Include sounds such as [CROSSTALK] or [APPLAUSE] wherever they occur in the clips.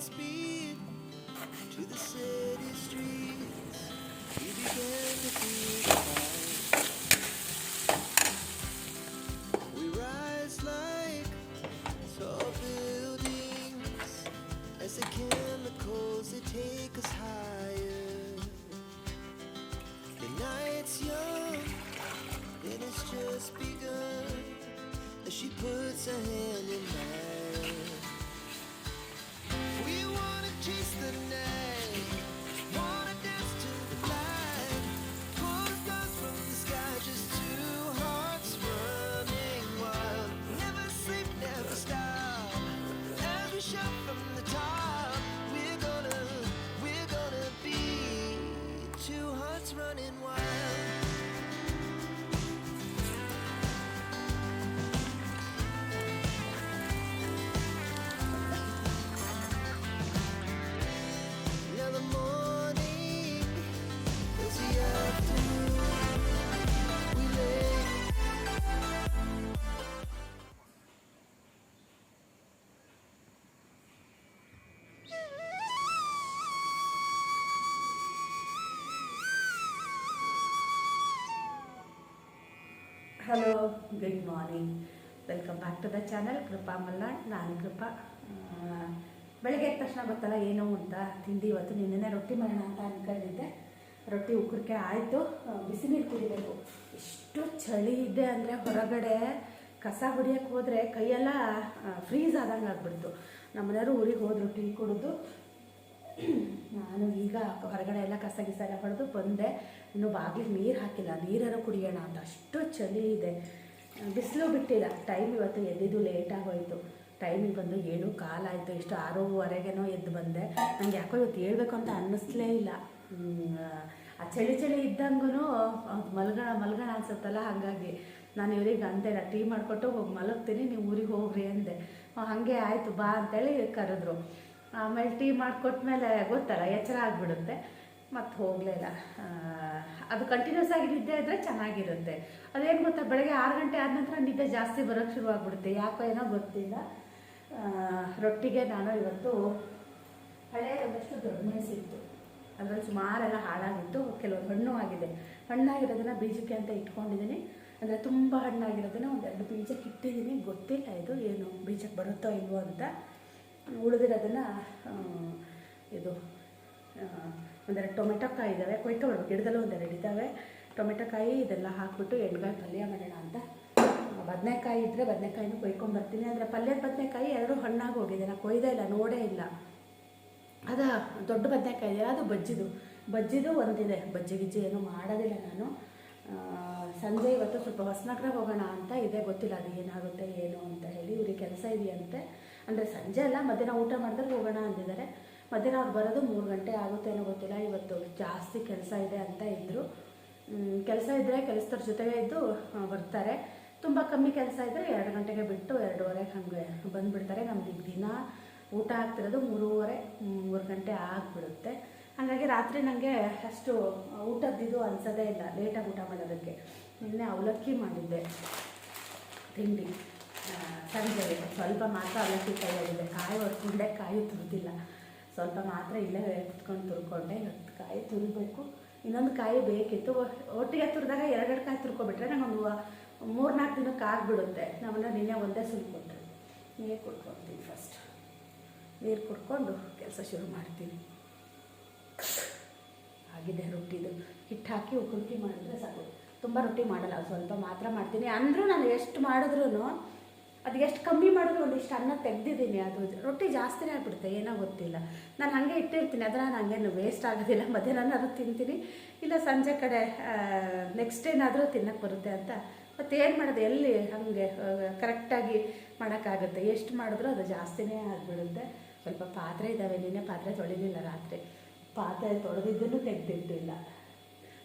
light speed to the city streets. We began to feel hello good morning welcome back to the channel Krupa Malnad ನಾನು ಕೃಪಾ ಬೆಳಗ್ಗೆ ಎದ್ದ ತಕ್ಷಣ ಗೊತ್ತಲ್ಲ ಏನು ಅಂತ ತಿಂಡಿ ಇವತ್ತು ನಿನ್ನೆ ರೊಟ್ಟಿ ಮಾಡೋಣ ಅಂತ ಅಂದ್ಕೊಂಡಿದ್ದೆ ರೊಟ್ಟಿ ಉಕ್ಕರಿಕೆ ಆಯಿತು. ಬಿಸಿ ನೀರು ಕುಡಿಬೇಕು. ಎಷ್ಟು ಚಳಿ ಇದೆ ಅಂದರೆ ಹೊರಗಡೆ ಕಸ ಹೊಡಿಯೋಕ್ಕೆ ಹೋದರೆ ಕೈಯೆಲ್ಲ ಫ್ರೀಸ್ ಆದಂಗೆ ಆಗ್ಬಿಡ್ತು. ನಮ್ಮನೆಯವರು ಊರಿಗೆ ಹೋದ್ರು ಟೀ ಕುಡಿದು ನಾನು ಈಗ ಹೊರಗಡೆ ಎಲ್ಲ ಕಸ ಗಿಸ ಎಲ್ಲ ಹೊಡೆದು ಬಂದೆ. ಇನ್ನು ಬಾಗಿಲಿಗೆ ನೀರು ಹಾಕಿಲ್ಲ. ನೀರಾರು ಕುಡಿಯೋಣ ಅಂತ. ಅಷ್ಟು ಚಳಿ ಇದೆ. ಬಿಸಿಲು ಬಿಟ್ಟಿಲ್ಲ. ಟೈಮ್ ಇವತ್ತು ಎದ್ದಿದ್ದು ಲೇಟಾಗಿ ಹೋಯಿತು ಟೈಮಿಗೆ ಬಂದು ಏಳು ಕಾಲಾಯಿತು ಇಷ್ಟು ಆರೂವರೆಗೇನೋ ಎದ್ದು ಬಂದೆ. ನನಗೆ ಯಾಕೋ ಇವತ್ತು ಹೇಳಬೇಕು ಅಂತ ಅನ್ನಿಸ್ಲೇ ಇಲ್ಲ. ಆ ಚಳಿ ಚಳಿ ಇದ್ದಂಗೂ ಮಲ್ಗಣ ಮಲ್ಗಣ ಅನ್ಸುತ್ತಲ್ಲ ಹಾಗಾಗಿ. ನಾನು ಇವ್ರಿಗೆ ಅಂದೆ ಟೀ ಮಾಡಿಕೊಟ್ಟು ಹೋಗಿ ಮಲಗ್ತೀನಿ. ನೀವು ಊರಿಗೆ ಹೋಗ್ರಿ ಅಂದೆ. ಹಾಗೆ ಆಯಿತು. ಬಾ ಅಂತೇಳಿ ಕರೆದ್ರು. ಆಮೇಲೆ ಟೀ ಮಾಡಿಕೊಟ್ಮೇಲೆ ಗೊತ್ತಲ್ಲ, ಎಚ್ಚರ ಆಗಿಬಿಡುತ್ತೆ. ಮತ್ತು ಇಲ್ಲ ಅದು ಕಂಟಿನ್ಯೂಸ್ ಆಗಿ ನಿದ್ದೆ ಇದ್ದರೆ ಚೆನ್ನಾಗಿರುತ್ತೆ. ಅದೇನು ಗೊತ್ತಾ, ಬೆಳಗ್ಗೆ ಆರು ಗಂಟೆ ಆದ ನಂತರ ನಿದ್ದೆ ಜಾಸ್ತಿ ಬರೋಕ್ಕೆ ಶುರು ಆಗ್ಬಿಡುತ್ತೆ ಯಾಕೋ ಏನೋ ಗೊತ್ತಿಲ್ಲ. ರೊಟ್ಟಿಗೆ ನಾನು ಇವತ್ತು ಹಳೆ ಒಂದಷ್ಟು ದೊಡ್ಡ ಮೆಣಸಿತ್ತು ಅದರಲ್ಲಿ ಸುಮಾರೆಲ್ಲ ಹಾಳಾಗಿತ್ತು. ಕೆಲವೊಂದು ಹಣ್ಣು ಆಗಿದೆ. ಹಣ್ಣಾಗಿರೋದನ್ನ ಬೀಜಕ್ಕೆ ಅಂತ ಇಟ್ಕೊಂಡಿದ್ದೀನಿ. ಅಂದರೆ ತುಂಬ ಹಣ್ಣಾಗಿರೋದನ್ನ ಒಂದೆರಡು ಬೀಜಕ್ಕೆ ಇಟ್ಟಿದ್ದೀನಿ. ಗೊತ್ತಿಲ್ಲ ಇದು ಏನು ಬೀಜಕ್ಕೆ ಬರುತ್ತೋ ಇಲ್ವೋ ಅಂತ. ಉಳಿದಿರೋದನ್ನು ಇದು ಒಂದೆರಡು ಟೊಮೆಟೊ ಕಾಯಿ ಇದ್ದಾವೆ ಕೊಯ್ಕೊಳ್ಬೇಕು ಗಿಡದಲ್ಲೂ ಒಂದೆರಡು ಇದ್ದಾವೆ ಟೊಮೆಟೊ ಕಾಯಿ ಇದೆಲ್ಲ ಹಾಕ್ಬಿಟ್ಟು ಎಣ್ಗಾಯಿ ಪಲ್ಯ ಮಾಡೋಣ ಅಂತ. ಬದನೆಕಾಯಿ ಇದ್ದರೆ ಬದನೆಕಾಯಿನೂ ಕೊಯ್ಕೊಂಬರ್ತೀನಿ ಅಂದರೆ ಪಲ್ಯದ ಬದನೆಕಾಯಿ ಎರಡು ಹಣ್ಣಾಗಿ ಹೋಗಿದೆ. ನಾನು ಕೊಯ್ದೇ ಇಲ್ಲ, ನೋಡೇ ಇಲ್ಲ. ಅದ ದೊಡ್ಡ ಬದನೆಕಾಯಿ ಇದೆಯಲ್ಲ, ಅದು ಬಜ್ಜಿದು. ಬಜ್ಜಿದು ಒಂದಿದೆ. ಬಜ್ಜಿ ಗಿಜ್ಜಿ ಏನೂ ಮಾಡೋದಿಲ್ಲ ನಾನು. ಸಂಜೆ ಇವತ್ತು ಸ್ವಲ್ಪ ಹೊಸನಗರ ಹೋಗೋಣ ಅಂತ ಇದೆ. ಗೊತ್ತಿಲ್ಲ ಅದು ಏನಾಗುತ್ತೆ, ಏನು ಅಂತ ಹೇಳಿ. ಇವ್ರಿಗೆ ಕೆಲಸ ಇದೆಯಂತೆ. ಅಂದರೆ ಸಂಜೆ ಅಲ್ಲ, ಮಧ್ಯಾಹ್ನ ಊಟ ಮಾಡಿದ್ರೆ ಹೋಗೋಣ ಅಂದಿದ್ದಾರೆ. ಮಧ್ಯಾಹ್ನ ಅವ್ರು ಬರೋದು ಮೂರು ಗಂಟೆ ಆಗುತ್ತೆ ಏನೋ ಗೊತ್ತಿಲ್ಲ, ಇವತ್ತು ಜಾಸ್ತಿ ಕೆಲಸ ಇದೆ ಅಂತ ಇದ್ದರು ಕೆಲಸ ಇದ್ದರೆ ಕೆಲಸದವ್ರ ಜೊತೆಗೆ ಇದ್ದು ಬರ್ತಾರೆ. ತುಂಬ ಕಮ್ಮಿ ಕೆಲಸ ಇದ್ದರೆ ಎರಡು ಗಂಟೆಗೆ ಬಿಟ್ಟು ಎರಡೂವರೆಗೆ ಹಾಗೆ ಬಂದುಬಿಡ್ತಾರೆ. ನಮ್ದು ಈಗ ದಿನ ಊಟ ಆಗ್ತಿರೋದು ಮೂರುವರೆ, ಮೂರು ಗಂಟೆ ಆಗಿಬಿಡುತ್ತೆ. ಹಾಗಾಗಿ ರಾತ್ರಿ ನನಗೆ ಅಷ್ಟು ಊಟದ್ದಿದು ಅನ್ಸೋದೇ ಇಲ್ಲ, ಲೇಟಾಗಿ ಊಟ ಮಾಡೋದಕ್ಕೆ. ನಿನ್ನೆ ಅವಲಕ್ಕಿ ಮಾಡಿದ್ದೆ ತಿಂಡಿ. ಸಂಜೆ ಸ್ವಲ್ಪ ಮಾತ್ರ ಅವಲಕ್ಕಿ ಕೈಯಾಗಿದೆ ಕಾಯಿ ಹೊಡ್ಕೊಂಡೆ ಕಾಯಿ ತುರಿದಿಲ್ಲ. ಸ್ವಲ್ಪ ಮಾತ್ರ ಇಲ್ಲೇ ಕುತ್ಕೊಂಡು ತುರ್ಕೊಂಡೆ, ಇವತ್ತು ಕಾಯಿ ತುರಿಬೇಕು. ಇನ್ನೊಂದು ಕಾಯಿ ಬೇಕಿತ್ತು. ಒಟ್ಟಿಗೆ ತುರಿದಾಗ ಎರಡೆರಡು ಕಾಯಿ ತುರ್ಕೊಬಿಟ್ರೆ ಮೂರು ನಾಲ್ಕು ದಿನಕ್ಕೆ ಆಗಿಬಿಡುತ್ತೆ. ನಮ್ಮನ್ನ ನಿನ್ನೆ ಒಂದೇ ಸುಲ್ಕೊಟ್ರು ನೀರು ಕುಡ್ಕೊತೀನಿ ಫಸ್ಟ್ ನೀರು ಕುಡ್ಕೊಂಡು ಕೆಲಸ ಶುರು ಮಾಡ್ತೀನಿ ಆಗಿದೆ ರೊಟ್ಟಿದು ಹಿಟ್ಟು ಹಾಕಿ ಉಕ್ಕಿ ಮಾಡಿದ್ರೆ ಸಾಕು. ತುಂಬ ರೊಟ್ಟಿ ಮಾಡಲ್ಲ, ಸ್ವಲ್ಪ ಮಾತ್ರ ಮಾಡ್ತೀನಿ. ಅಂದರೂ ನಾನು ಎಷ್ಟು ಮಾಡಿದ್ರೂ ಅದು ಎಷ್ಟು ಕಮ್ಮಿ ಮಾಡಿದ್ರು ಒಂದಿಷ್ಟು ಅನ್ನ ತೆಗೆದಿದ್ದೀನಿ. ಅದು ರೊಟ್ಟಿ ಜಾಸ್ತಿನೇ ಆಗ್ಬಿಡುತ್ತೆ, ಏನೋ ಗೊತ್ತಿಲ್ಲ. ನಾನು ಹಾಗೆ ಇಟ್ಟಿರ್ತೀನಿ ಅದನ್ನು ಹಂಗೇನು ವೇಸ್ಟ್ ಆಗೋದಿಲ್ಲ. ಮಧ್ಯಾಹ್ನನಾದ್ರೂ ತಿಂತೀನಿ, ಇಲ್ಲ ಸಂಜೆ ಕಡೆ ನೆಕ್ಸ್ಟ್ ಏನಾದರೂ ತಿನ್ನಕ್ಕೆ ಬರುತ್ತೆ ಅಂತ. ಮತ್ತು ಏನು ಮಾಡೋದು, ಎಲ್ಲಿ ಹಾಗೆ ಕರೆಕ್ಟಾಗಿ ಮಾಡೋಕ್ಕಾಗುತ್ತೆ? ಎಷ್ಟು ಮಾಡಿದ್ರೂ ಅದು ಜಾಸ್ತಿನೇ ಆಗಿಬಿಡುತ್ತೆ. ಸ್ವಲ್ಪ ಪಾತ್ರೆ ಇದ್ದಾವೆ ನಿನ್ನೆ ಪಾತ್ರೆ ತೊಳಿಲಿಲ್ಲ ರಾತ್ರಿ. ಪಾತ್ರೆ ತೊಳೆದಿದ್ದನ್ನು ತೆಗೆದಿಟ್ಟಿಲ್ಲ.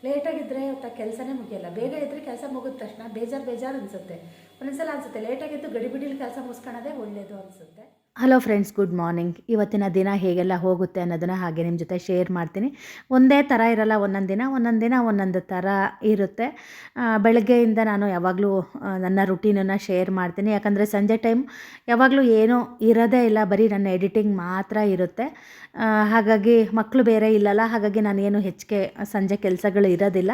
ಲೇಟಾಗಿದ್ದರೆ ಕೆಲಸನೇ ಮುಗಿಯಲ್ಲ. ಬೇಗ ಇದ್ದರೆ ಕೆಲಸ ಮುಗಿದ ತಕ್ಷಣ ಬೇಜಾರು ಬೇಜಾರು ಅನಿಸುತ್ತೆ. ಒಂದೊಂದ್ಸಲ ಅನಿಸುತ್ತೆ. ಲೇಟಾಗಿದ್ದು ಗಡಿಬಿಡಿಲಿ ಕೆಲಸ ಮುಗಿಸ್ಕೊಳ್ಳೋದೇ ಒಳ್ಳೆಯದು ಅನಿಸುತ್ತೆ. ಹಲೋ ಫ್ರೆಂಡ್ಸ್ ಗುಡ್ ಮಾರ್ನಿಂಗ್ ಇವತ್ತಿನ ದಿನ ಹೇಗೆಲ್ಲ ಹೋಗುತ್ತೆ ಅನ್ನೋದನ್ನು ಹಾಗೆ ನಿಮ್ಮ ಜೊತೆ ಶೇರ್ ಮಾಡ್ತೀನಿ. ಒಂದೇ ಥರ ಇರಲ್ಲ, ಒಂದೊಂದು ದಿನ ಒಂದೊಂದು ದಿನ, ಒಂದೊಂದು ಥರ ಇರುತ್ತೆ. ಬೆಳಗ್ಗೆಯಿಂದ ನಾನು ಯಾವಾಗಲೂ ನನ್ನ ರುಟೀನನ್ನು ಶೇರ್ ಮಾಡ್ತೀನಿ. ಯಾಕಂದರೆ ಸಂಜೆ ಟೈಮ್ ಯಾವಾಗಲೂ ಏನೂ ಇರೋದೇ ಇಲ್ಲ, ಬರೀ ನನ್ನ ಎಡಿಟಿಂಗ್ ಮಾತ್ರ ಇರುತ್ತೆ. ಹಾಗಾಗಿ ಮಕ್ಕಳು ಬೇರೆ ಇಲ್ಲಲ್ಲ, ಹಾಗಾಗಿ ನಾನೇನು ಹೆಚ್ಚಿಗೆ ಸಂಜೆ ಕೆಲಸಗಳು ಇರೋದಿಲ್ಲ.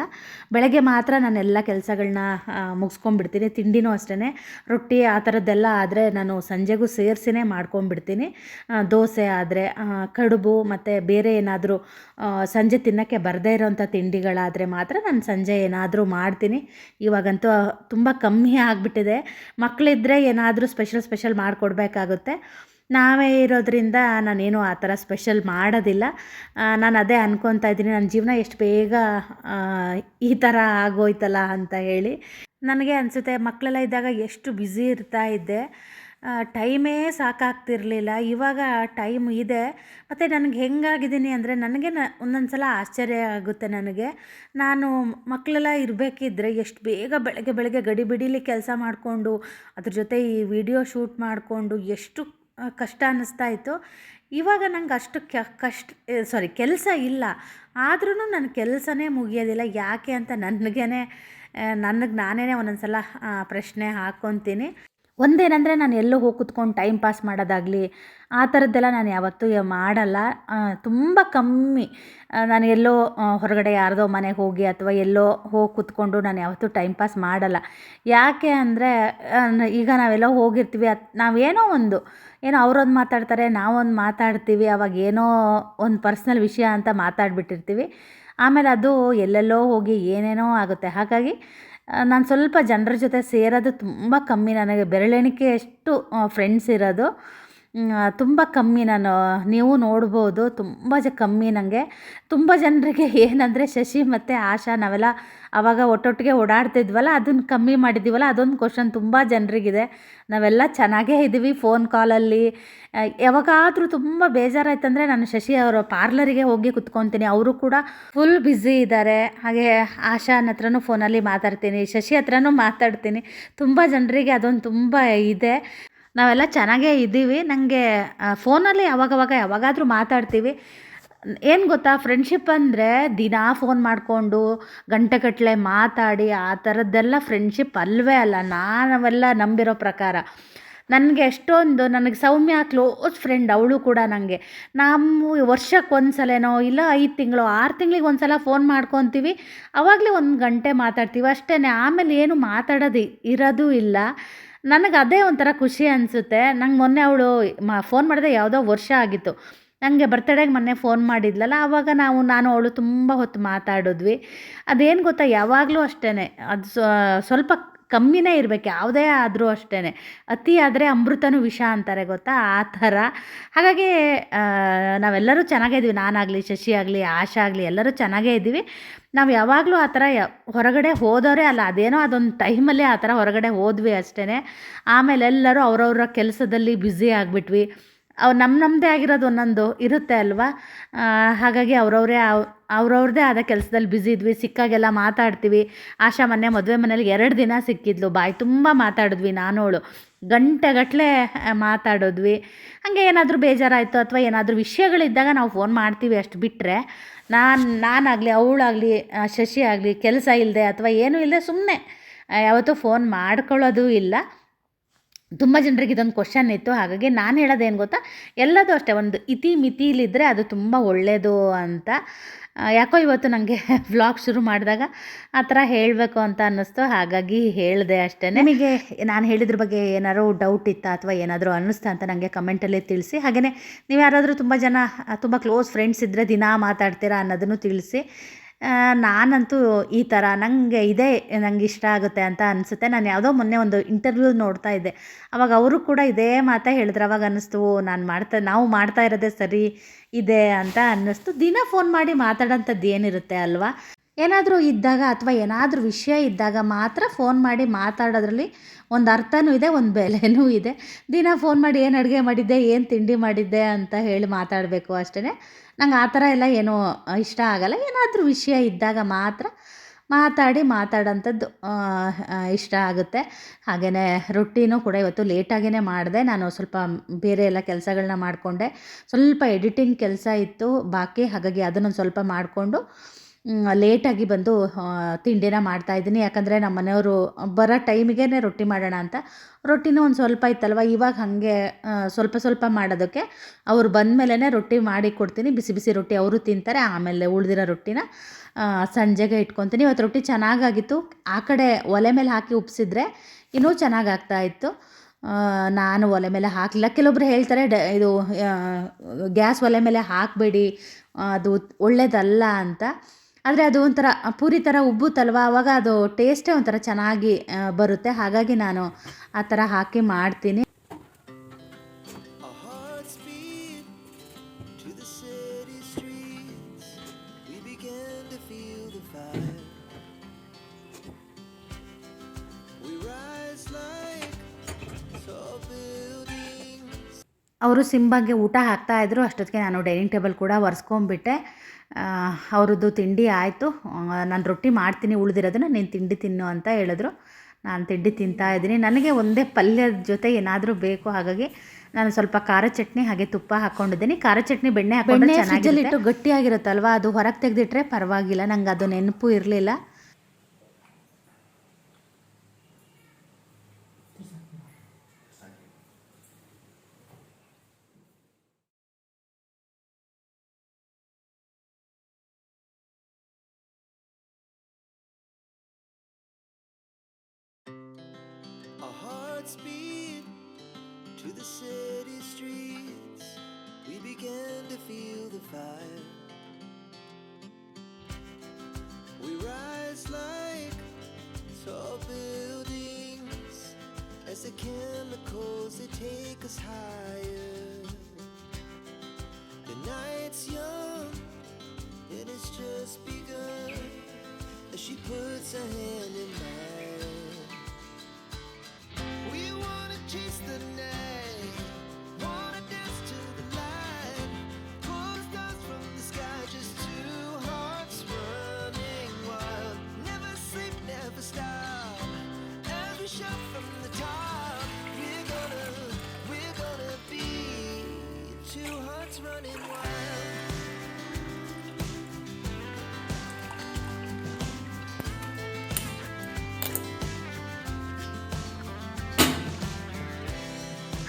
ಬೆಳಗ್ಗೆ ಮಾತ್ರ ನಾನು ಎಲ್ಲ ಕೆಲಸಗಳನ್ನ ಮುಗಿಸ್ಕೊಂಡ್ಬಿಡ್ತೀನಿ. ತಿಂಡಿನೂ ಅಷ್ಟೇ ರೊಟ್ಟಿ ಆ ಥರದ್ದೆಲ್ಲ ಆದರೆ ನಾನು ಸಂಜೆಗೂ ಸೇರಿಸಿನೇ ಮಾಡ್ಕೊಂಡ್ಬಿಡ್ತೀನಿ ಆ, ದೋಸೆ ಆದರೆ ಕಡುಬು ಮತ್ತು ಬೇರೆ ಏನಾದರೂ ಸಂಜೆ ತಿನ್ನೋಕ್ಕೆ ಬರದೇ ಇರೋವಂಥ ತಿಂಡಿಗಳಾದರೆ ಮಾತ್ರ ನಾನು ಸಂಜೆ ಏನಾದರೂ ಮಾಡ್ತೀನಿ. ಇವಾಗಂತೂ ತುಂಬ ಕಮ್ಮಿ ಆಗಿಬಿಟ್ಟಿದೆ. ಮಕ್ಕಳಿದ್ರೆ ಏನಾದರೂ ಸ್ಪೆಷಲ್ ಸ್ಪೆಷಲ್ ಮಾಡಿಕೊಡ್ಬೇಕಾಗುತ್ತೆ. ನಾವೇ ಇರೋದ್ರಿಂದ ನಾನೇನು ಆ ಥರ ಸ್ಪೆಷಲ್ ಮಾಡೋದಿಲ್ಲ. ನಾನು ಅದೇ ಅನ್ಕೊತಾ ಇದ್ದೀನಿ. ನನ್ನ ಜೀವನ ಎಷ್ಟು ಬೇಗ ಈ ಥರ ಆಗೋಯ್ತಲ್ಲ ಅಂತ ಹೇಳಿ. ನನಗೆ ಅನಿಸುತ್ತೆ ಮಕ್ಕಳೆಲ್ಲ ಇದ್ದಾಗ ಎಷ್ಟು ಬ್ಯುಸಿ ಇರ್ತಾ ಇದ್ದೆ. ಟೈಮೇ ಸಾಕಾಗ್ತಿರಲಿಲ್ಲ. ಇವಾಗ ಟೈಮ್ ಇದೆ. ಮತ್ತು ನನಗೆ ಹೆಂಗಾಗಿದ್ದೀನಿ ಅಂದರೆ ನನಗೆ ನ ಒಂದೊಂದು ಸಲ ಆಶ್ಚರ್ಯ ಆಗುತ್ತೆ ನನಗೆ. ನಾನು ಮಕ್ಕಳೆಲ್ಲ ಇರಬೇಕಿದ್ರೆ ಎಷ್ಟು ಬೇಗ ಬೆಳಗ್ಗೆ ಬೆಳಗ್ಗೆ ಗಡಿಬಿಡಿಲಿ ಕೆಲಸ ಮಾಡಿಕೊಂಡು, ಅದ್ರ ಜೊತೆ ಈ ವಿಡಿಯೋ ಶೂಟ್ ಮಾಡಿಕೊಂಡು ಎಷ್ಟು ಕಷ್ಟ ಅನ್ನಿಸ್ತಾ ಇತ್ತು. ಇವಾಗ ನಂಗೆ ಅಷ್ಟು ಕ, ಕಷ್ಟ ಸಾರಿ ಕೆಲಸ ಇಲ್ಲ. ಆದ್ರೂ ನನ್ನ ಕೆಲಸನೇ ಮುಗಿಯೋದಿಲ್ಲ. ಯಾಕೆ ಅಂತ ನನಗೇ ನನಗೆ ನಾನೇ ಒಂದೊಂದು ಸಲ ಪ್ರಶ್ನೆ ಹಾಕ್ಕೊತೀನಿ ಒಂದೇನಂದರೆ ನಾನು ಎಲ್ಲೋ ಹೋಗಿ ಕುತ್ಕೊಂಡು ಟೈಮ್ ಪಾಸ್ ಮಾಡೋದಾಗಲಿ, ಆ ಥರದ್ದೆಲ್ಲ ನಾನು ಯಾವತ್ತೂ ಮಾಡಲ್ಲ. ತುಂಬ ಕಮ್ಮಿ. ನಾನು ಎಲ್ಲೋ ಹೊರಗಡೆ ಯಾರದೋ ಮನೆಗೆ ಹೋಗಿ ಅಥವಾ ಎಲ್ಲೋ ಹೋಗಿ ಕುತ್ಕೊಂಡು ನಾನು ಯಾವತ್ತೂ ಟೈಮ್ ಪಾಸ್ ಮಾಡಲ್ಲ. ಯಾಕೆ ಅಂದರೆ ಈಗ ನಾವೆಲ್ಲೋ ಹೋಗಿರ್ತೀವಿ, ಅತ್, ನಾವೇನೋ ಒಂದು, ಏನೋ ಅವರೊಂದು ಮಾತಾಡ್ತಾರೆ, ನಾವೊಂದು ಮಾತಾಡ್ತೀವಿ, ಅವಾಗ ಏನೋ ಒಂದು ಪರ್ಸ್ನಲ್ ವಿಷಯ ಅಂತ ಮಾತಾಡ್ಬಿಟ್ಟಿರ್ತೀವಿ. ಆಮೇಲೆ ಅದು ಎಲ್ಲೆಲ್ಲೋ ಹೋಗಿ ಏನೇನೋ ಆಗುತ್ತೆ. ಹಾಗಾಗಿ ನಾನು ಸ್ವಲ್ಪ ಜನರ ಜೊತೆ ಸೇರೋದು ತುಂಬ ಕಮ್ಮಿ ನನಗೆ. ಬೆರಳೆಣಿಕೆ ಎಷ್ಟು ಫ್ರೆಂಡ್ಸ್ ಇರೋದು ತುಂಬ ಕಮ್ಮಿ ನಾನು ನೀವು ನೋಡ್ಬೋದು, ತುಂಬ ಜ, ಕಮ್ಮಿ ನನಗೆ ತುಂಬ ಜನರಿಗೆ ಏನಂದರೆ ಶಶಿ ಮತ್ತು ಆಶಾ, ನಾವೆಲ್ಲ ಆವಾಗ ಒಟ್ಟೊಟ್ಟಿಗೆ ಓಡಾಡ್ತಿದ್ವಲ್ಲ ಅದನ್ನು ಕಮ್ಮಿ ಮಾಡಿದ್ದೀವಲ್ಲ ಅದೊಂದು ಕ್ವಶನ್ ತುಂಬ ಜನರಿಗಿದೆ. ನಾವೆಲ್ಲ ಚೆನ್ನಾಗೇ ಇದ್ದೀವಿ ಫೋನ್ ಕಾಲಲ್ಲಿ ಯಾವಾಗಾದರೂ ತುಂಬ ಬೇಜಾರಾಯ್ತಂದರೆ ನಾನು ಶಶಿ ಅವರ ಪಾರ್ಲರಿಗೆ ಹೋಗಿ ಕುತ್ಕೊತೀನಿ. ಅವರು ಕೂಡ ಫುಲ್ ಬ್ಯುಸಿ ಇದ್ದಾರೆ ಹಾಗೆ ಆಶಾನ ಹತ್ರನೂ ಫೋನಲ್ಲಿ ಮಾತಾಡ್ತೀನಿ, ಶಶಿ ಹತ್ರನೂ ಮಾತಾಡ್ತೀನಿ. ತುಂಬ ಜನರಿಗೆ ಅದೊಂದು ತುಂಬ ಇದೆ. ನಾವೆಲ್ಲ ಚೆನ್ನಾಗೇ ಇದ್ದೀವಿ. ನನಗೆ ಫೋನಲ್ಲಿ ಯಾವಾಗವಾಗ ಯಾವಾಗಾದರೂ ಮಾತಾಡ್ತೀವಿ. ಏನು ಗೊತ್ತಾ ಫ್ರೆಂಡ್ಶಿಪ್ ಅಂದರೆ ದಿನಾ ಫೋನ್ ಮಾಡಿಕೊಂಡು ಗಂಟೆಗಟ್ಟಲೆ ಮಾತಾಡಿ ಆ ಥರದ್ದೆಲ್ಲ ಫ್ರೆಂಡ್ಶಿಪ್ ಅಲ್ವೇ ಅಲ್ಲ ನಾವೆಲ್ಲ ನಂಬಿರೋ ಪ್ರಕಾರ. ನನಗೆ ಎಷ್ಟೊಂದು, ನನಗೆ ಸೌಮ್ಯ ಕ್ಲೋಸ್ ಫ್ರೆಂಡ್ ಅವಳು ಕೂಡ ನನಗೆ ನಾವು ವರ್ಷಕ್ಕೆ ಒಂದು ಸಲನೋ ಇಲ್ಲ ಐದು ತಿಂಗಳು, ಆರು ತಿಂಗಳಿಗೆ ಒಂದು ಸಲ ಫೋನ್ ಮಾಡ್ಕೊತೀವಿ, ಅವಾಗಲೇ ಒಂದು ಗಂಟೆ ಮಾತಾಡ್ತೀವಿ. ಅಷ್ಟೇ ಆಮೇಲೆ ಏನು ಮಾತಾಡೋದು ಇರೋದು ಇಲ್ಲ. ನನಗೆ ಅದೇ ಒಂಥರ ಖುಷಿ ಅನಿಸುತ್ತೆ. ನಂಗೆ ಮೊನ್ನೆ ಅವಳು, ಮಾ ಫೋನ್ ಮಾಡಿದೆ ಯಾವುದೋ ವರ್ಷ ಆಗಿತ್ತು. ನನಗೆ ಬರ್ತಡೇಗೆ ಮೊನ್ನೆ ಫೋನ್ ಮಾಡಿದ್ಲಲ್ಲ ಆವಾಗ ನಾವು, ನಾನು ಅವಳು ತುಂಬ ಹೊತ್ತು ಮಾತಾಡಿದ್ವಿ. ಅದೇನು ಗೊತ್ತಾ, ಯಾವಾಗಲೂ ಅಷ್ಟೇ ಅದು ಸ್ವ- ಸ್ವಲ್ಪ ಕಮ್ಮಿನೇ ಇರಬೇಕು, ಯಾವುದೇ ಆದರೂ ಅಷ್ಟೇ ಅತಿ ಆದರೆ ಅಮೃತನೂ ವಿಷ ಅಂತಾರೆ ಗೊತ್ತಾ, ಆ ಥರ. ಹಾಗಾಗಿ ನಾವೆಲ್ಲರೂ ಚೆನ್ನಾಗೇ ಇದ್ದೀವಿ ನಾನಾಗಲಿ ಶಶಿ ಆಗಲಿ ಆಶಾ ಆಗಲಿ ಎಲ್ಲರೂ ಚೆನ್ನಾಗೇ ಇದ್ದೀವಿ ನಾವು ಯಾವಾಗಲೂ ಆ ಥರ ಹೊರಗಡೆ ಹೋದವರೇ ಅಲ್ಲ, ಅದೇನೋ ಅದೊಂದು ಟೈಮಲ್ಲೇ ಆ ಥರ ಹೊರಗಡೆ ಹೋದ್ವಿ ಅಷ್ಟೇ ಆಮೇಲೆ ಎಲ್ಲರೂ ಅವರವರ ಕೆಲಸದಲ್ಲಿ ಬ್ಯುಸಿ ಆಗಿಬಿಟ್ವಿ. ಅವು ನಮ್ಮ ನಮ್ಮದೇ ಆಗಿರೋದು ಒಂದೊಂದು ಇರುತ್ತೆ ಅಲ್ವಾ? ಹಾಗಾಗಿ ಅವ್ರವರೇ ಅವ್ರವ್ರದ್ದೇ ಆದ ಕೆಲಸದಲ್ಲಿ ಬ್ಯುಸಿ ಇದ್ವಿ, ಸಿಕ್ಕಾಗೆಲ್ಲ ಮಾತಾಡ್ತೀವಿ. ಆಶಾ ಮೊನ್ನೆ ಮದುವೆ ಮನೇಲಿ ಎರಡು ದಿನ ಸಿಕ್ಕಿದ್ಲು ಬಾಯಿ, ತುಂಬ ಮಾತಾಡಿದ್ವಿ ನಾನೋಳು. ಗಂಟೆಗಟ್ಟಲೆ ಮಾತಾಡಿದ್ವಿ. ಹಾಗೆ ಏನಾದರೂ ಬೇಜಾರಾಯಿತು ಅಥವಾ ಏನಾದರೂ ವಿಷಯಗಳಿದ್ದಾಗ ನಾವು ಫೋನ್ ಮಾಡ್ತೀವಿ ಅಷ್ಟು ಬಿಟ್ಟರೆ ನಾನು, ನಾನಾಗಲಿ, ಅವಳಾಗಲಿ ಶಶಿ ಆಗಲಿ ಕೆಲಸ ಇಲ್ಲದೆ ಅಥವಾ ಏನೂ ಇಲ್ಲದೆ ಸುಮ್ಮನೆ ಯಾವತ್ತೂ ಫೋನ್ ಮಾಡ್ಕೊಳ್ಳೋದು ಇಲ್ಲ. ತುಂಬ ಜನರಿಗೆ ಇದೊಂದು ಕ್ವಶನ್ ಇತ್ತು. ಹಾಗಾಗಿ ನಾನು ಹೇಳೋದೇನು ಗೊತ್ತಾ? ಎಲ್ಲದೂ ಅಷ್ಟೇ. ಒಂದು ಇತಿ ಮಿತಿಲಿದ್ದರೆ ಅದು ತುಂಬ ಒಳ್ಳೆಯದು ಅಂತ. ಯಾಕೋ ಇವತ್ತು ನನಗೆ ವ್ಲಾಗ್ [LAUGHS] ಶುರು ಮಾಡಿದಾಗ ಆ ಥರ ಹೇಳಬೇಕು ಅಂತ ಅನ್ನಿಸ್ತು. ಹಾಗಾಗಿ ಹೇಳಿದೆ ಅಷ್ಟೇ. ನಿಮಗೆ ನಾನು ಹೇಳಿದ್ರ ಬಗ್ಗೆ ಏನಾದರೂ ಡೌಟ್ ಇತ್ತಾ ಅಥವಾ ಏನಾದರೂ ಅನ್ನಿಸ್ತಾ ಅಂತ ನನಗೆ ಕಮೆಂಟಲ್ಲಿ ತಿಳಿಸಿ. ಹಾಗೆಯೇ ನೀವು ಯಾರಾದರೂ ತುಂಬ ಜನ, ತುಂಬ ಕ್ಲೋಸ್ ಫ್ರೆಂಡ್ಸ್ ಇದ್ದರೆ ದಿನಾ ಮಾತಾಡ್ತೀರಾ ಅನ್ನೋದನ್ನು ತಿಳಿಸಿ. ನಾನಂತೂ ಈ ಥರ ನನಗೆ ಇದೇ, ನಂಗೆ ಇಷ್ಟ ಆಗುತ್ತೆ ಅಂತ ಅನಿಸುತ್ತೆ. ನಾನು ಯಾವುದೋ ಮೊನ್ನೆ ಒಂದು ಇಂಟರ್ವ್ಯೂ ನೋಡ್ತಾ ಇದ್ದೆ. ಅವಾಗ ಅವರು ಕೂಡ ಇದೇ ಮಾತೇ ಹೇಳಿದ್ರು. ಅವಾಗ ಅನ್ನಿಸ್ತು, ನಾನು ಮಾಡ್ತಾ, ನಾವು ಮಾಡ್ತಾ ಇರೋದೇ ಸರಿ, ಇದೆ ಅಂತ ಅನ್ನಿಸ್ತು. ದಿನ ಫೋನ್ ಮಾಡಿ ಮಾತಾಡೋಂಥದ್ದು ಏನಿರುತ್ತೆ ಅಲ್ವಾ? ಏನಾದರೂ ಇದ್ದಾಗ ಅಥವಾ ಏನಾದರೂ ವಿಷಯ ಇದ್ದಾಗ ಮಾತ್ರ ಫೋನ್ ಮಾಡಿ ಮಾತಾಡೋದ್ರಲ್ಲಿ ಒಂದು ಅರ್ಥನೂ ಇದೆ, ಒಂದು ಬೆಲೆನೂ ಇದೆ. ದಿನ ಫೋನ್ ಮಾಡಿ ಏನು ಅಡುಗೆ ಮಾಡಿದ್ದೆ, ಏನು ತಿಂಡಿ ಮಾಡಿದ್ದೆ ಅಂತ ಹೇಳಿ ಮಾತಾಡಬೇಕು ಅಷ್ಟೇ ನಂಗೆ ಆ ಥರ ಎಲ್ಲ ಏನೂ ಇಷ್ಟ ಆಗಲ್ಲ. ಏನಾದರೂ ವಿಷಯ ಇದ್ದಾಗ ಮಾತ್ರ ಮಾತಾಡಿ ಮಾತಾಡೋಂಥದ್ದು ಇಷ್ಟ ಆಗುತ್ತೆ. ಹಾಗೆಯೇ ರೊಟ್ಟಿನೂ ಕೂಡ ಇವತ್ತು ಲೇಟಾಗೇ ಮಾಡಿದೆ. ನಾನು ಸ್ವಲ್ಪ ಬೇರೆ ಎಲ್ಲ ಕೆಲಸಗಳನ್ನ ಮಾಡಿಕೊಂಡೆ. ಸ್ವಲ್ಪ ಎಡಿಟಿಂಗ್ ಕೆಲಸ ಇತ್ತು. ಬಾಕಿ ಹಾಗಾಗಿ ಅದನ್ನೊಂದು ಸ್ವಲ್ಪ ಮಾಡಿಕೊಂಡು ಲೇಟಾಗಿ ಬಂದು ತಿಂಡಿನ ಮಾಡ್ತಾಯಿದ್ದೀನಿ ಯಾಕಂದರೆ ನಮ್ಮ ಮನೆಯವರು ಬರೋ ಟೈಮಿಗೆ ರೊಟ್ಟಿ ಮಾಡೋಣ ಅಂತ. ರೊಟ್ಟಿನೂ ಒಂದು ಸ್ವಲ್ಪ ಇತ್ತಲ್ವ? ಇವಾಗ ಹಾಗೆ ಸ್ವಲ್ಪ ಸ್ವಲ್ಪ ಮಾಡೋದಕ್ಕೆ ಅವ್ರು ಬಂದಮೇಲೆ ರೊಟ್ಟಿ ಮಾಡಿ ಕೊಡ್ತೀನಿ. ಬಿಸಿ ಬಿಸಿ ರೊಟ್ಟಿ ಅವರು ತಿಂತಾರೆ. ಆಮೇಲೆ ಉಳಿದಿರೋ ರೊಟ್ಟಿನ ಸಂಜೆಗೆ ಇಟ್ಕೊತೀನಿ. ಇವತ್ತು ರೊಟ್ಟಿ ಚೆನ್ನಾಗಾಗಿತ್ತು. ಆ ಕಡೆ ಒಲೆ ಮೇಲೆ ಹಾಕಿ ಉಪ್ಸಿದ್ರೆ ಇನ್ನೂ ಚೆನ್ನಾಗಾಗ್ತಾ ಇತ್ತು. ನಾನು ಒಲೆ ಮೇಲೆ ಹಾಕಲಿಲ್ಲ. ಕೆಲವೊಬ್ರು ಹೇಳ್ತಾರೆ, ಡ, ಇದು ಗ್ಯಾಸ್ ಒಲೆ ಮೇಲೆ ಹಾಕಬೇಡಿ. ಅದು ಒಳ್ಳೇದಲ್ಲ ಅಂತ. ಆದರೆ ಅದು ಒಂಥರ ಪೂರಿ ಥರ ಉಬ್ಬುತ್ತಲ್ವ? ಆವಾಗ ಅದು ಟೇಸ್ಟೇ ಒಂಥರ ಚೆನ್ನಾಗಿ ಬರುತ್ತೆ. ಹಾಗಾಗಿ ನಾನು ಆ ಥರ ಹಾಕಿ ಮಾಡ್ತೀನಿ. ಅವರು ಸಿಂಬಾಗೆ ಊಟ ಹಾಕ್ತಾ ಇದ್ರು. ಅಷ್ಟೊತ್ತಿಗೆ ನಾನು ಡೈನಿಂಗ್ ಟೇಬಲ್ ಕೂಡ ಒರೆಸ್ಕೊಂಬಿಟ್ಟೆ ಅವ್ರದ್ದು ತಿಂಡಿ ಆಯಿತು. ನಾನು ರೊಟ್ಟಿ ಮಾಡ್ತೀನಿ ಉಳಿದಿರೋದನ್ನ ನೀನು ತಿಂಡಿ ತಿನ್ನು ಅಂತ ಹೇಳಿದ್ರು. ನಾನು ತಿಂಡಿ ತಿಂತಾ ಇದ್ದೀನಿ. ನನಗೆ ಒಂದೇ ಪಲ್ಯದ ಜೊತೆ ಏನಾದರೂ ಬೇಕು ಹಾಗಾಗಿ ನಾನು ಸ್ವಲ್ಪ ಖಾರ ಚಟ್ನಿ ಹಾಗೆ ತುಪ್ಪ ಹಾಕ್ಕೊಂಡಿದ್ದೀನಿ ಖಾರ ಚಟ್ನಿ ಬೆಣ್ಣೆ ಹಾಕೊಂಡು ಚೆನ್ನಾಗಿ ಗಟ್ಟಿಯಾಗಿರುತ್ತಲ್ವಾ? ಅದು ಹೊರಗೆ ತೆಗೆದಿಟ್ರೆ ಪರವಾಗಿಲ್ಲ. ನನಗೆ ಅದು ನೆನಪು ಇರಲಿಲ್ಲ.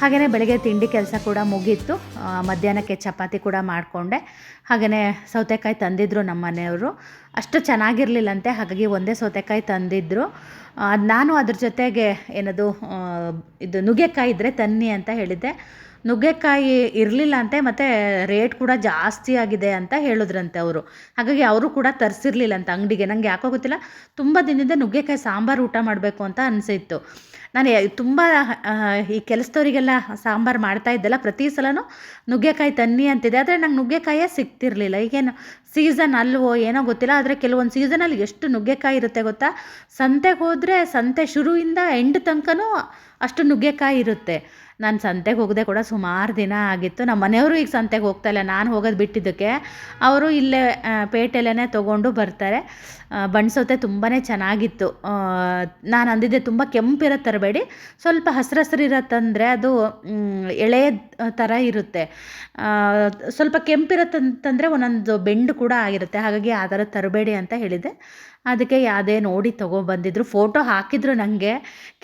ಹಾಗೆಯೇ ಬೆಳಗ್ಗೆ ತಿಂಡಿ ಕೆಲಸ ಕೂಡ ಮುಗೀತು. ಮಧ್ಯಾಹ್ನಕ್ಕೆ ಚಪಾತಿ ಕೂಡ ಮಾಡಿಕೊಂಡೆ. ಹಾಗೆಯೇ ಸೌತೆಕಾಯಿ ತಂದಿದ್ದರು ನಮ್ಮ ಮನೆಯವರು. ಅಷ್ಟು ಚೆನ್ನಾಗಿರಲಿಲ್ಲಂತೆ, ಹಾಗಾಗಿ ಒಂದೇ ಸೌತೆಕಾಯಿ ತಂದಿದ್ದರು ಅದು ನಾನು ಅದ್ರ ಜೊತೆಗೆ ಏನದು ಇದು ನುಗ್ಗೆಕಾಯಿ ಇದ್ದರೆ ತನ್ನಿ ಅಂತ ಹೇಳಿದ್ದೆ. ನುಗ್ಗೆಕಾಯಿ ಇರಲಿಲ್ಲ ಅಂತೆ ಮತ್ತು ರೇಟ್ ಕೂಡ ಜಾಸ್ತಿ ಆಗಿದೆ ಅಂತ ಹೇಳಿದ್ರಂತೆ ಅವರು. ಹಾಗಾಗಿ ಅವರು ಕೂಡ ತರಿಸಿರ್ಲಿಲ್ಲ ಅಂತ ಅಂಗಡಿಗೆ. ನನಗೆ ಯಾಕೋ ಗೊತ್ತಿಲ್ಲ, ತುಂಬ ದಿನದಿಂದ ನುಗ್ಗೆಕಾಯಿ ಸಾಂಬಾರು ಊಟ ಮಾಡಬೇಕು ಅಂತ ಅನಿಸಿತ್ತು. ನಾನು ತುಂಬ ಈ ಕೆಲಸದವರಿಗೆಲ್ಲ ಸಾಂಬಾರು ಮಾಡ್ತಾ ಇದ್ದಲ್ಲ ಪ್ರತಿ ಸಲನೂ ನುಗ್ಗೆಕಾಯಿ ತನ್ನಿ ಅಂತಿದೆ. ಆದರೆ ನಂಗೆ ನುಗ್ಗೆಕಾಯೇ ಸಿಗ್ತಿರ್ಲಿಲ್ಲ. ಈಗೇನು ಸೀಸನ್ ಅಲ್ವೋ ಏನೋ ಗೊತ್ತಿಲ್ಲ. ಆದರೆ ಕೆಲವೊಂದು ಸೀಸನಲ್ಲಿ ಎಷ್ಟು ನುಗ್ಗೆಕಾಯಿ ಇರುತ್ತೆ ಗೊತ್ತಾ? ಸಂತೆಗೆ ಹೋದರೆ ಸಂತೆ ಶುರುವಿಂದ ಎಂಡ್ ತನಕನೂ ಅಷ್ಟು ನುಗ್ಗೆಕಾಯಿ ಇರುತ್ತೆ. ನಾನು ಸಂತೆಗೆ ಹೋಗದೆ ಕೂಡ ಸುಮಾರು ದಿನ ಆಗಿತ್ತು. ನಮ್ಮ ಮನೆಯವರು ಈಗ ಸಂತೆಗೆ ಹೋಗ್ತಾ ಇಲ್ಲ. ನಾನು ಹೋಗೋದು ಬಿಟ್ಟಿದ್ದಕ್ಕೆ. ಅವರು ಇಲ್ಲೇ ಪೇಟೆಲೇ ತೊಗೊಂಡು ಬರ್ತಾರೆ. ಬಣ್ಸೋತೆ ತುಂಬಾ ಚೆನ್ನಾಗಿತ್ತು. ನಾನು ಅಂದಿದ್ದೆ ತುಂಬ ಕೆಂಪಿರೋ ತರಬೇಡಿ. ಸ್ವಲ್ಪ ಹಸಿರು ಹಸಿರು ಇರತ್ತಂದರೆ ಅದು ಎಳೆ ಥರ ಇರುತ್ತೆ. ಸ್ವಲ್ಪ ಕೆಂಪಿರತ್ತಂತಂದರೆ ಒಂದೊಂದು ಬೆಂಡು ಕೂಡ ಆಗಿರುತ್ತೆ. ಹಾಗಾಗಿ ಆ ಥರ ತರಬೇಡಿ ಅಂತ ಹೇಳಿದ್ದೆ. ಅದಕ್ಕೆ ಯಾವುದೇ ನೋಡಿ ತೊಗೊಬಂದಿದ್ರು ಫೋಟೋ ಹಾಕಿದ್ರು ನನಗೆ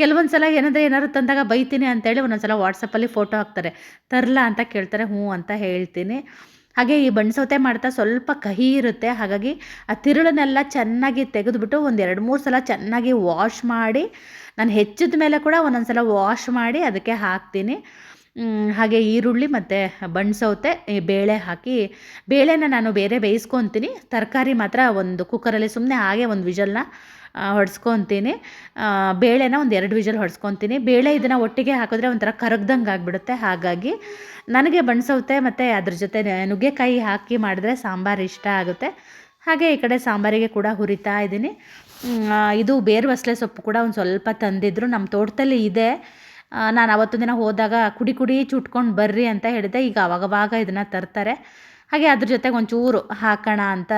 ಕೆಲವೊಂದು ಸಲ ಏನಾದರೂ ಏನಾದ್ರು ತಂದಾಗ ಬೈತೀನಿ ಅಂತೇಳಿ ಒಂದೊಂದು ಸಲ ವಾಟ್ಸಪ್ಪಲ್ಲಿ ಫೋಟೋ ಹಾಕ್ತಾರೆ. ತರಲ ಅಂತ ಕೇಳ್ತಾರೆ, ಹ್ಞೂ ಅಂತ ಹೇಳ್ತೀನಿ. ಹಾಗೆ ಈ ಬಣ್ಸೌತೆ ಮಾಡ್ತಾ ಸ್ವಲ್ಪ ಕಹಿ ಇರುತ್ತೆ. ಹಾಗಾಗಿ ಆ ತಿರುಳನ್ನೆಲ್ಲ ಚೆನ್ನಾಗಿ ತೆಗೆದುಬಿಟ್ಟು ಒಂದು ಎರಡು ಮೂರು ಸಲ ಚೆನ್ನಾಗಿ ವಾಶ್ ಮಾಡಿ, ನಾನು ಹೆಚ್ಚಿದ ಮೇಲೆ ಕೂಡ ಒಂದೊಂದು ಸಲ ವಾಶ್ ಮಾಡಿ ಅದಕ್ಕೆ ಹಾಕ್ತೀನಿ. ಹಾಗೆ ಈರುಳ್ಳಿ ಮತ್ತು ಬಣ್ಸೌತೆ ಬೇಳೆ ಹಾಕಿ, ಬೇಳೆನ ನಾನು ಬೇರೆ ಬೇಯಿಸ್ಕೊತೀನಿ. ತರಕಾರಿ ಮಾತ್ರ ಒಂದು ಕುಕ್ಕರಲ್ಲಿ ಸುಮ್ಮನೆ ಹಾಗೆ ಒಂದು ವಿಜಲ್ನ ಹೊಡ್ಸ್ಕೊತೀನಿ. ಬೇಳೆನ ಒಂದು ಎರಡು ವಿಜಲ್ ಹೊಡ್ಸ್ಕೊತೀನಿ. ಬೇಳೆ ಇದನ್ನು ಒಟ್ಟಿಗೆ ಹಾಕಿದ್ರೆ ಒಂಥರ ಕರಗ್ದಂಗೆ ಆಗಿಬಿಡುತ್ತೆ. ಹಾಗಾಗಿ ನನಗೆ ಬಣ್ಸೌತೆ ಮತ್ತು ಅದ್ರ ಜೊತೆ ನುಗ್ಗೆಕಾಯಿ ಹಾಕಿ ಮಾಡಿದ್ರೆ ಸಾಂಬಾರು ಇಷ್ಟ ಆಗುತ್ತೆ. ಹಾಗೆ ಈ ಕಡೆ ಸಾಂಬಾರಿಗೆ ಕೂಡ ಹುರಿತಾ ಇದ್ದೀನಿ. ಇದು ಬೇರು ಬಸಳೆ ಸೊಪ್ಪು ಕೂಡ ಒಂದು ಸ್ವಲ್ಪ ತಂದಿದ್ರು. ನಮ್ಮ ತೋಟದಲ್ಲಿ ಇದೆ. ನಾನು ಅವತ್ತು ದಿನ ಹೋದಾಗ ಕುಡಿ ಕುಡಿ ಚುಟ್ಕೊಂಡು ಬರ್ರಿ ಅಂತ ಹೇಳಿದೆ. ಈಗ ಅವಾಗವಾಗ ಇದನ್ನು ತರ್ತಾರೆ. ಹಾಗೆ ಅದ್ರ ಜೊತೆಗೆ ಒಂಚೂರು ಹಾಕೋಣ ಅಂತ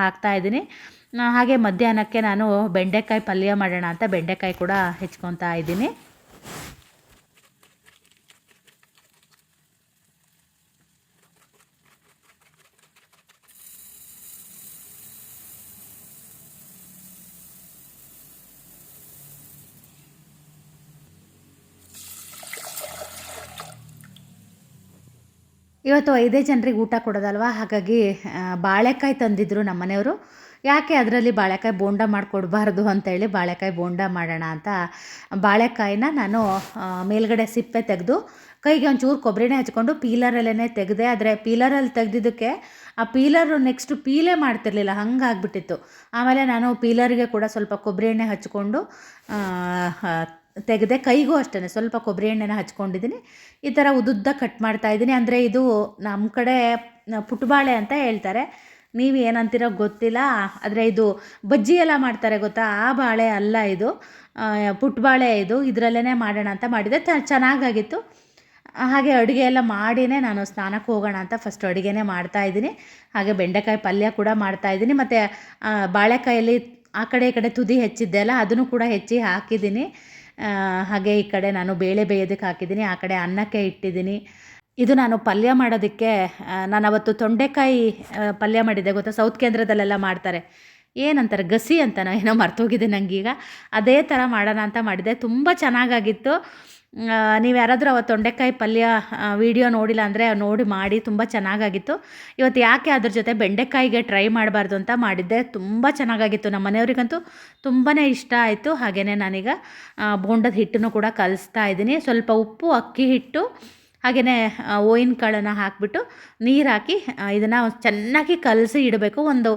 ಹಾಕ್ತಾ ಇದ್ದೀನಿ. ಹಾಗೆ ಮಧ್ಯಾಹ್ನಕ್ಕೆ ನಾನು ಬೆಂಡೆಕಾಯಿ ಪಲ್ಯ ಮಾಡೋಣ ಅಂತ ಬೆಂಡೆಕಾಯಿ ಕೂಡ ಹೆಚ್ಕೊತಾ ಇದ್ದೀನಿ. ಇವತ್ತು ಐದೇ ಜನರಿಗೆ ಊಟ ಕೊಡೋದಲ್ವ? ಹಾಗಾಗಿ ಬಾಳೆಕಾಯಿ ತಂದಿದ್ರು ನಮ್ಮ ಮನೆಯವರು. ಯಾಕೆ ಅದರಲ್ಲಿ ಬಾಳೆಕಾಯಿ ಬೋಂಡ ಮಾಡಿಕೊಡ್ಬಾರ್ದು ಅಂತೇಳಿ ಬಾಳೆಕಾಯಿ ಬೋಂಡ ಮಾಡೋಣ ಅಂತ ಬಾಳೆಕಾಯಿನ ನಾನು ಮೇಲ್ಗಡೆ ಸಿಪ್ಪೆ ತೆಗೆದು, ಕೈಗೆ ಒಂಚೂರು ಕೊಬ್ಬರಿನೇ ಹಚ್ಕೊಂಡು ಪೀಲರಲ್ಲೇ ತೆಗೆದೆ, ಆದರೆ ಪೀಲರಲ್ಲಿ ತೆಗೆದಿದ್ದಕ್ಕೆ ಆ ಪೀಲರು ನೆಕ್ಸ್ಟ್ ಪೀಲೇ ಮಾಡ್ತಿರ್ಲಿಲ್ಲ, ಹಂಗಾಗ್ಬಿಟ್ಟಿತ್ತು. ಆಮೇಲೆ ನಾನು ಪೀಲರಿಗೆ ಕೂಡ ಸ್ವಲ್ಪ ಕೊಬ್ಬರಿ ಎಣ್ಣೆ ಹಚ್ಕೊಂಡು ತೆಗೆದೆ ಕೈಗೂ ಅಷ್ಟೇ ಸ್ವಲ್ಪ ಕೊಬ್ಬರಿ ಎಣ್ಣೆನ ಹಚ್ಕೊಂಡಿದ್ದೀನಿ. ಈ ಥರ ಉದ್ದುದ್ದ ಕಟ್ ಮಾಡ್ತಾ ಇದ್ದೀನಿ. ಅಂದರೆ ಇದು ನಮ್ಮ ಕಡೆ ಪುಟ್ಬಾಳೆ ಅಂತ ಹೇಳ್ತಾರೆ. ನೀವು ಏನಂತೀರೋ ಗೊತ್ತಿಲ್ಲ. ಆದರೆ ಇದು ಬಜ್ಜಿ ಎಲ್ಲ ಮಾಡ್ತಾರೆ ಗೊತ್ತಾ? ಆ ಬಾಳೆ ಅಲ್ಲ ಇದು. ಪುಟ್ಬಾಳೆ ಇದು. ಇದರಲ್ಲೇ ಮಾಡೋಣ ಅಂತ ಮಾಡಿದೆ. ಚೆನ್ನಾಗಾಗಿತ್ತು. ಹಾಗೆ ಅಡುಗೆ ಎಲ್ಲ ಮಾಡಿನೇ ನಾನು ಸ್ನಾನಕ್ಕೆ ಹೋಗೋಣ ಅಂತ ಫಸ್ಟ್ ಅಡುಗೆನೇ ಮಾಡ್ತಾ ಇದ್ದೀನಿ. ಹಾಗೆ ಬೆಂಡೆಕಾಯಿ ಪಲ್ಯ ಕೂಡ ಮಾಡ್ತಾ ಇದ್ದೀನಿ. ಮತ್ತು ಬಾಳೆಕಾಯಲ್ಲಿ ಆ ಕಡೆ ಈ ಕಡೆ ತುದಿ ಹೆಚ್ಚಿದ್ದೆ ಅಲ್ಲ, ಅದನ್ನು ಕೂಡ ಹೆಚ್ಚಿ ಹಾಕಿದ್ದೀನಿ. ಹಾಗೆ ಈ ಕಡೆ ನಾನು ಬೇಳೆ ಬೇಯೋದಕ್ಕೆ ಹಾಕಿದ್ದೀನಿ, ಆ ಕಡೆ ಅನ್ನಕ್ಕೆ ಇಟ್ಟಿದ್ದೀನಿ. ಇದು ನಾನು ಪಲ್ಯ ಮಾಡೋದಕ್ಕೆ ನಾನು ಅವತ್ತು ತೊಂಡೆಕಾಯಿ ಪಲ್ಯ ಮಾಡಿದ್ದೆ ಗೊತ್ತಾ? ಸೌತ್ ಕೇಂದ್ರದಲ್ಲೆಲ್ಲ ಮಾಡ್ತಾರೆ. ಏನಂತಾರೆ? ಗಸಿ ಅಂತನೋ ಏನೋ ಮರ್ತೋಗಿದೆ ನನಗೀಗ ಅದೇ ಥರ ಮಾಡೋಣ ಅಂತ ಮಾಡಿದೆ. ತುಂಬ ಚೆನ್ನಾಗಾಗಿತ್ತು. ನೀವು ಯಾರಾದರೂ ಅವತ್ತು ತೊಂಡೆಕಾಯಿ ಪಲ್ಯ ವಿಡಿಯೋ ನೋಡಿಲ್ಲ ಅಂದರೆ ನೋಡಿ ಮಾಡಿ, ತುಂಬ ಚೆನ್ನಾಗಾಗಿತ್ತು. ಇವತ್ತು ಯಾಕೆ ಅದ್ರ ಜೊತೆ ಬೆಂಡೆಕಾಯಿಗೆ ಟ್ರೈ ಮಾಡಬಾರ್ದು ಅಂತ ಮಾಡಿದ್ದೆ. ತುಂಬ ಚೆನ್ನಾಗಾಗಿತ್ತು. ನಮ್ಮ ಮನೆಯವರಿಗಂತೂ ತುಂಬಾ ಇಷ್ಟ ಆಯಿತು. ಹಾಗೆಯೇ ನಾನೀಗ ಬೋಂಡದ ಹಿಟ್ಟನ್ನು ಕೂಡ ಕಲಿಸ್ತಾ ಇದ್ದೀನಿ. ಸ್ವಲ್ಪ ಉಪ್ಪು, ಅಕ್ಕಿ ಹಿಟ್ಟು ಹಾಗೆಯೇ ಓಯಿನ ಕಾಳನ್ನು ಹಾಕಿಬಿಟ್ಟು ನೀರು ಹಾಕಿ ಇದನ್ನು ಚೆನ್ನಾಗಿ ಕಲಸಿ ಇಡಬೇಕು. ಒಂದು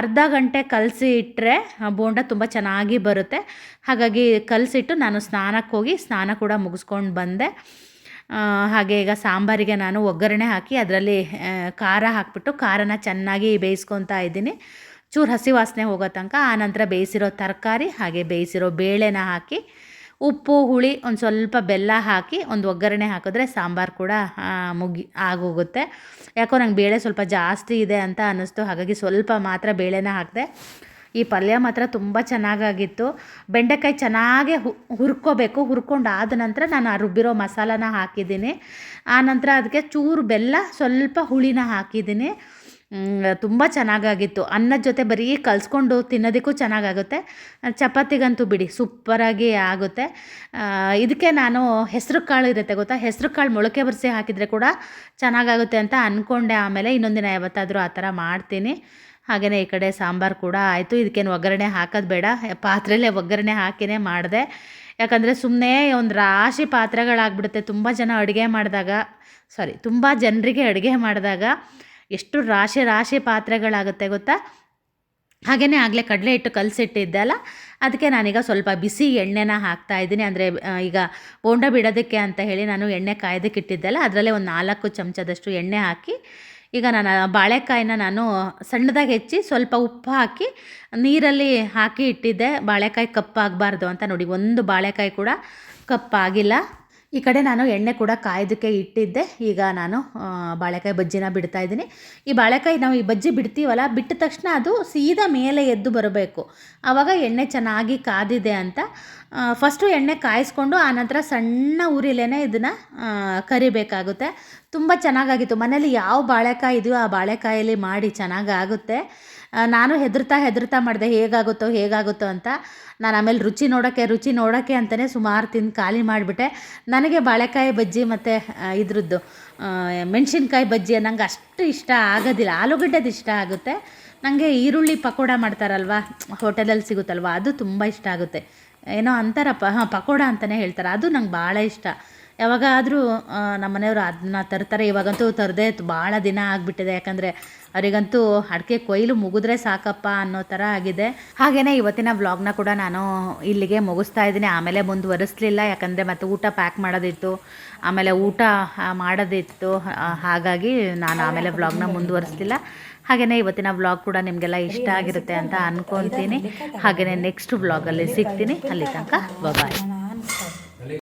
ಅರ್ಧ ಗಂಟೆ ಕಲಸಿ ಇಟ್ಟರೆ ಬೋಂಡ ತುಂಬ ಚೆನ್ನಾಗಿ ಬರುತ್ತೆ. ಹಾಗಾಗಿ ಕಲಸಿಟ್ಟು ನಾನು ಸ್ನಾನಕ್ಕೆ ಹೋಗಿ ಸ್ನಾನ ಕೂಡ ಮುಗಿಸ್ಕೊಂಡು ಬಂದೆ. ಹಾಗೆ ಈಗ ಸಾಂಬಾರಿಗೆ ನಾನು ಒಗ್ಗರಣೆ ಹಾಕಿ ಅದರಲ್ಲಿ ಖಾರ ಹಾಕಿಬಿಟ್ಟು ಖಾರನ ಚೆನ್ನಾಗಿ ಬೇಯಿಸ್ಕೊತಾ ಇದ್ದೀನಿ. ಚೂರು ಹಸಿ ವಾಸನೆ ಹೋಗೋ ತನಕ ಆನಂತರ ಬೇಯಿಸಿರೋ ತರಕಾರಿ, ಹಾಗೆ ಬೇಯಿಸಿರೋ ಬೇಳೆನ ಹಾಕಿ ಉಪ್ಪು, ಹುಳಿ ಒಂದು ಸ್ವಲ್ಪ ಬೆಲ್ಲ ಹಾಕಿ ಒಂದು ಒಗ್ಗರಣೆ ಹಾಕಿದ್ರೆ ಸಾಂಬಾರು ಕೂಡ ಮುಗಿ, ಆಗೋಗುತ್ತೆ. ಯಾಕೋ ನಂಗೆ ಬೇಳೆ ಸ್ವಲ್ಪ ಜಾಸ್ತಿ ಇದೆ ಅಂತ ಅನ್ನಿಸ್ತು. ಹಾಗಾಗಿ ಸ್ವಲ್ಪ ಮಾತ್ರ ಬೇಳೆನ ಹಾಕಿದೆ. ಈ ಪಲ್ಯ ಮಾತ್ರ ತುಂಬ ಚೆನ್ನಾಗಾಗಿತ್ತು. ಬೆಂಡೆಕಾಯಿ ಚೆನ್ನಾಗೆ ಹುರ್ಕೋಬೇಕು. ಹುರ್ಕೊಂಡು ಆದ ನಂತರ ನಾನು ಆ ರುಬ್ಬಿರೋ ಮಸಾಲನ ಹಾಕಿದ್ದೀನಿ. ಆನಂತರ ಅದಕ್ಕೆ ಚೂರು ಬೆಲ್ಲ, ಸ್ವಲ್ಪ ಹುಳಿನ ಹಾಕಿದ್ದೀನಿ. ತುಂಬ ಚೆನ್ನಾಗಾಗಿತ್ತು. ಅನ್ನದ ಜೊತೆ ಬರೀ ಕಲಿಸ್ಕೊಂಡು ತಿನ್ನೋದಕ್ಕೂ ಚೆನ್ನಾಗಾಗುತ್ತೆ. ಚಪಾತಿಗಂತೂ ಬಿಡಿ, ಸೂಪರಾಗಿ ಆಗುತ್ತೆ. ಇದಕ್ಕೆ ನಾನು ಹೆಸರು ಕಾಳು ಇರುತ್ತೆ ಗೊತ್ತಾ? ಹೆಸರು ಕಾಳು ಮೊಳಕೆ ಬರಿಸಿ ಹಾಕಿದರೆ ಕೂಡ ಚೆನ್ನಾಗಾಗುತ್ತೆ ಅಂತ ಅಂದ್ಕೊಂಡೆ ಆಮೇಲೆ ಇನ್ನೊಂದು ದಿನ ಯಾವತ್ತಾದರೂ ಆ ಥರ ಮಾಡ್ತೀನಿ. ಹಾಗೆಯೇ ಈ ಕಡೆ ಸಾಂಬಾರು ಕೂಡ ಆಯಿತು. ಇದಕ್ಕೇನು ಒಗ್ಗರಣೆ ಹಾಕೋದು ಬೇಡ. ಪಾತ್ರೆಯಲ್ಲೇ ಒಗ್ಗರಣೆ ಹಾಕಿನೇ ಮಾಡಿದೆ. ಯಾಕಂದರೆ ಸುಮ್ಮನೆ ಒಂದು ರಾಶಿ ಪಾತ್ರೆಗಳಾಗ್ಬಿಡುತ್ತೆ. ತುಂಬ ಜನ ಅಡುಗೆ ಮಾಡಿದಾಗ ಸಾರಿ ತುಂಬ ಜನರಿಗೆ ಅಡುಗೆ ಮಾಡಿದಾಗ ಎಷ್ಟು ರಾಶಿ ರಾಶಿ ಪಾತ್ರೆಗಳಾಗುತ್ತೆ ಗೊತ್ತಾ? ಹಾಗೆಯೇ ಆಗಲೇ ಕಡಲೆ ಹಿಟ್ಟು ಕಲಸಿಟ್ಟಿದ್ದೆ ಅಲ್ಲ? ಅದಕ್ಕೆ ನಾನೀಗ ಸ್ವಲ್ಪ ಬಿಸಿ ಎಣ್ಣೆನ ಹಾಕ್ತಾ ಇದ್ದೀನಿ. ಅಂದರೆ ಈಗ ಬೋಂಡ ಬಿಡೋದಕ್ಕೆ ಅಂತ ಹೇಳಿ ನಾನು ಎಣ್ಣೆ ಕಾಯೋದಕ್ಕೆ ಇಟ್ಟಿದ್ದೆಲ್ಲ ಅದರಲ್ಲೇ ಒಂದು ನಾಲ್ಕು ಚಮಚದಷ್ಟು ಎಣ್ಣೆ ಹಾಕಿ, ಈಗ ನಾನು ಬಾಳೆಕಾಯಿನ ನಾನು ಸಣ್ಣದಾಗಿ ಹೆಚ್ಚಿ ಸ್ವಲ್ಪ ಉಪ್ಪು ಹಾಕಿ, ನೀರಲ್ಲಿ ಹಾಕಿ ಇಟ್ಟಿದ್ದೆ. ಬಾಳೆಕಾಯಿ ಕಪ್ಪಾಗಬಾರ್ದು ಅಂತ ನೋಡಿ, ಒಂದು ಬಾಳೆಕಾಯಿ ಕೂಡ ಕಪ್ಪಾಗಿಲ್ಲ. ಈ ಕಡೆ ನಾನು ಎಣ್ಣೆ ಕೂಡ ಕಾಯೋದಕ್ಕೆ ಇಟ್ಟಿದ್ದೆ. ಈಗ ನಾನು ಬಾಳೆಕಾಯಿ ಬಜ್ಜಿನ ಬಿಡ್ತಾ ಇದ್ದೀನಿ. ಈ ಬಾಳೆಕಾಯಿ ನಾವು ಈ ಬಜ್ಜಿ ಬಿಡ್ತೀವಲ್ಲ ಬಿಟ್ಟ ತಕ್ಷಣ ಅದು ಸೀದಾ ಮೇಲೆ ಎದ್ದು ಬರಬೇಕು. ಆವಾಗ ಎಣ್ಣೆ ಚೆನ್ನಾಗಿ ಕಾದಿದೆ ಅಂತ ಫಸ್ಟು ಎಣ್ಣೆ ಕಾಯಿಸ್ಕೊಂಡು ಆನಂತರ ಸಣ್ಣ ಉರಿಲೇ ಇದನ್ನು ಕರಿಬೇಕಾಗುತ್ತೆ. ತುಂಬ ಚೆನ್ನಾಗಾಗಿತ್ತು. ಮನೇಲಿ ಯಾವ ಬಾಳೆಕಾಯಿ ಇದೆಯೋ ಆ ಬಾಳೆಕಾಯಲ್ಲಿ ಮಾಡಿ ಚೆನ್ನಾಗಾಗುತ್ತೆ. ಆ, ನಾನು ಹೆದರ್ತಾ ಹೆದರ್ತಾ ಮಾಡಿದೆ, ಹೇಗಾಗುತ್ತೋ ಹೇಗಾಗುತ್ತೋ ಅಂತ. ನಾನು ಆಮೇಲೆ ರುಚಿ ನೋಡೋಕ್ಕೆ ರುಚಿ ನೋಡೋಕ್ಕೆ ಅಂತಲೇ ಸುಮಾರು ತಿಂದು ಖಾಲಿ ಮಾಡಿಬಿಟ್ಟೆ. ನನಗೆ ಬಾಳೆಕಾಯಿ ಬಜ್ಜಿ ಮತ್ತು ಇದ್ರದ್ದು ಮೆಣಸಿನ್ಕಾಯಿ ಬಜ್ಜಿ ನಂಗೆ ಅಷ್ಟು ಇಷ್ಟ ಆಗೋದಿಲ್ಲ. ಆಲೂಗಡ್ಡೆದು ಇಷ್ಟ ಆಗುತ್ತೆ. ನನಗೆ ಈರುಳ್ಳಿ ಪಕೋಡ ಮಾಡ್ತಾರಲ್ವ ಹೋಟೆಲಲ್ಲಿ ಸಿಗುತ್ತಲ್ವ, ಅದು ತುಂಬ ಇಷ್ಟ ಆಗುತ್ತೆ. ಏನೋ ಅಂತಾರಪ್ಪ, ಹಾಂ, ಪಕೋಡ ಅಂತಲೇ ಹೇಳ್ತಾರೆ. ಅದು ನಂಗೆ ಭಾಳ ಇಷ್ಟ. ಯಾವಾಗಾದರೂ ನಮ್ಮ ಮನೆಯವರು ಅದನ್ನ ತರ್ತಾರೆ. ಇವಾಗಂತೂ ತರದೇ ಭಾಳ ದಿನ ಆಗಿಬಿಟ್ಟಿದೆ. ಯಾಕಂದರೆ ಅವರಿಗಂತೂ ಅಡಿಕೆ ಕೊಯ್ಲು ಮುಗಿದ್ರೆ ಸಾಕಪ್ಪ ಅನ್ನೋ ಥರ ಆಗಿದೆ. ಹಾಗೆಯೇ ಇವತ್ತಿನ ವ್ಲಾಗ್ನ ಕೂಡ ನಾನು ಇಲ್ಲಿಗೆ ಮುಗಿಸ್ತಾ ಇದ್ದೀನಿ. ಆಮೇಲೆ ಮುಂದುವರಿಸ್ಲಿಲ್ಲ. ಯಾಕಂದರೆ ಮತ್ತೆ ಊಟ ಪ್ಯಾಕ್ ಮಾಡೋದಿತ್ತು. ಆಮೇಲೆ ಊಟ ಮಾಡೋದಿತ್ತು. ಹಾಗಾಗಿ ನಾನು ಆಮೇಲೆ ವ್ಲಾಗ್ನ ಮುಂದುವರಿಸ್ಲಿಲ್ಲ. ಹಾಗೆಯೇ ಇವತ್ತಿನ ವ್ಲಾಗ್ ಕೂಡ ನಿಮಗೆಲ್ಲ ಇಷ್ಟ ಆಗಿರುತ್ತೆ ಅಂತ ಅಂದ್ಕೊತೀನಿ ಹಾಗೆಯೇ ನೆಕ್ಸ್ಟ್ ವ್ಲಾಗಲ್ಲಿ ಸಿಗ್ತೀನಿ. ಅಲ್ಲಿ ತನಕ ಬಾಯ್